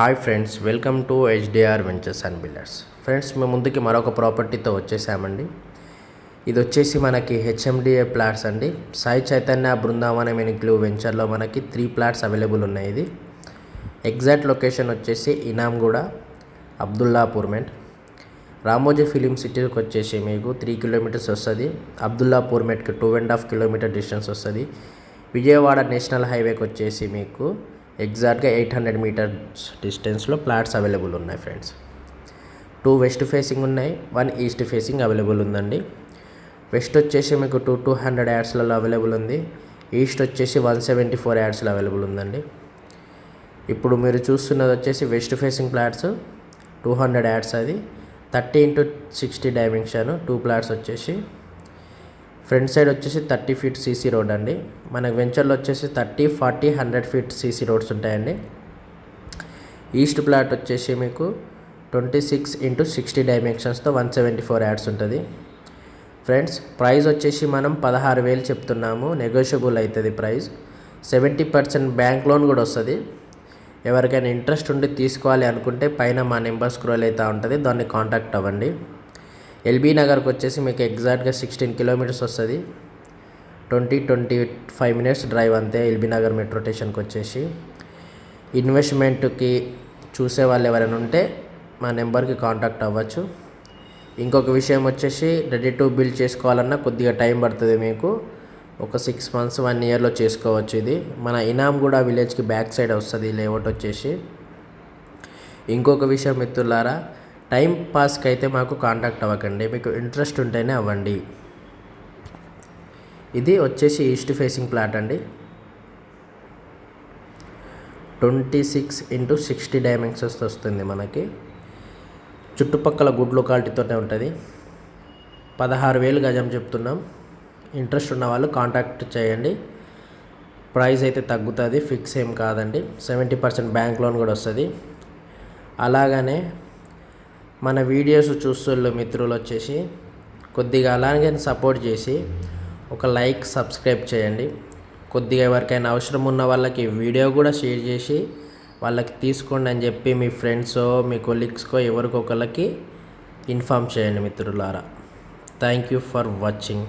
Hi friends welcome to HDR ventures and builders. Friends మేము ముందుకి మరొక ప్రాపర్టీతో వచ్చేసామండి. ఇది వచ్చేసి మనకి హెచ్ఎండిఏ ప్లాట్స్ అండి. సాయి చైతన్య బృందావనం ఎనిక్లు వెంచర్లో మనకి త్రీ ప్లాట్స్ అవైలబుల్ ఉన్నాయి ఇది. ఎగ్జాక్ట్ లొకేషన్ వచ్చేసి ఇనాంగూడ అబ్దుల్లాపూర్మెంట్ రామోజీ ఫిలిం సిటీకి వచ్చేసి మీకు త్రీ కిలోమీటర్స్ వస్తుంది. అబ్దుల్లాపూర్మెంట్కి two and half kilometre distance వస్తుంది. విజయవాడ నేషనల్ హైవేకి వచ్చేసి మీకు ఎగ్జాక్ట్గా ఎయిట్ హండ్రెడ్ మీటర్స్ డిస్టెన్స్లో ప్లాట్స్ అవైలబుల్ ఉన్నాయి ఫ్రెండ్స్. టూ వెస్ట్ ఫేసింగ్ ఉన్నాయి వన్ ఈస్ట్ ఫేసింగ్ అవైలబుల్ ఉందండి. వెస్ట్ వచ్చేసి మీకు టూ టూ హండ్రెడ్ యాడ్స్లలో అవైలబుల్ ఉంది. ఈస్ట్ వచ్చేసి వన్ సెవెంటీ ఫోర్ యాడ్స్లో అవైలబుల్ ఉందండి. ఇప్పుడు మీరు చూస్తున్నది వచ్చేసి west facing plots two hundred yards అది. Thirty into sixty dimension two plots వచ్చేసి ఫ్రంట్ సైడ్ వచ్చేసి థర్టీ ఫీట్ సీసీ రోడ్ అండి. మనకు వెంచర్లో వచ్చేసి thirty forty hundred feet CC roads ఉంటాయండి. ఈస్ట్ ప్లాట్ వచ్చేసి మీకు ట్వంటీ సిక్స్ ఇంటూ సిక్స్టీ డైమెన్షన్స్తో వన్ సెవెంటీ ఫోర్ యాడ్స్ ఉంటుంది. ఫ్రెండ్స్ ప్రైస్ వచ్చేసి మనం పదహారు వేలు చెప్తున్నాము. నెగోషియబుల్ అవుతుంది price. Seventy percent bank loan కూడా వస్తుంది. ఎవరికైనా ఇంట్రెస్ట్ ఉండి తీసుకోవాలి అనుకుంటే పైన మా నెంబర్ స్క్రోల్ అవుతూ ఉంటుంది. దాన్ని కాంటాక్ట్ అవ్వండి. ఎల్బీ నగర్కి వచ్చేసి మీకు ఎగ్జాక్ట్గా సిక్స్టీన్ కిలోమీటర్స్ వస్తుంది. Twenty twenty five minutes drive అంతే ఎల్బీ నగర్ మెట్రో స్టేషన్కి వచ్చేసి. ఇన్వెస్ట్మెంట్కి చూసే వాళ్ళు ఎవరైనా ఉంటే మా నెంబర్కి కాంటాక్ట్ అవ్వచ్చు. ఇంకొక విషయం వచ్చేసి రెడీ టు బిల్డ్ చేసుకోవాలన్నా కొద్దిగా టైం పడుతుంది మీకు. ఒక సిక్స్ మంత్స్ వన్ ఇయర్లో చేసుకోవచ్చు ఇది. మన ఇనాంగూడ విలేజ్కి బ్యాక్ సైడ్ వస్తుంది లేఅవుట్ వచ్చేసి. ఇంకొక విషయం మిత్రులారా టైం పాస్కి అయితే మాకు కాంటాక్ట్ అవ్వకండి. మీకు ఇంట్రెస్ట్ ఉంటేనే అవ్వండి. ఇది వచ్చేసి ఈస్ట్ ఫేసింగ్ ప్లాట్ అండి. Twenty six into sixty dimensions వస్తుంది మనకి. చుట్టుపక్కల గుడ్ లొకాలిటీతోనే ఉంటుంది. పదహారు వేలు గజం చెప్తున్నాం. ఇంట్రెస్ట్ ఉన్న వాళ్ళు కాంటాక్ట్ చేయండి. ప్రైస్ అయితే తగ్గుతుంది ఫిక్స్ ఏం కాదండి. సెవెంటీ పర్సెంట్ బ్యాంక్ లోన్ కూడా వస్తుంది. అలాగనే మన వీడియోస్ చూస్తున్న మిత్రులు వచ్చేసి కొద్దిగా అలాగే సపోర్ట్ చేసి ఒక లైక్ సబ్స్క్రైబ్ చేయండి. కొద్దిగా ఎవరికైనా అవసరం ఉన్న వాళ్ళకి వీడియో కూడా షేర్ చేసి వాళ్ళకి తీసుకోండి అని చెప్పి మీ ఫ్రెండ్సో మీ కొలీగ్స్కో ఎవరికొకరికి ఇన్ఫామ్ చేయండి మిత్రులారా. Thank you for watching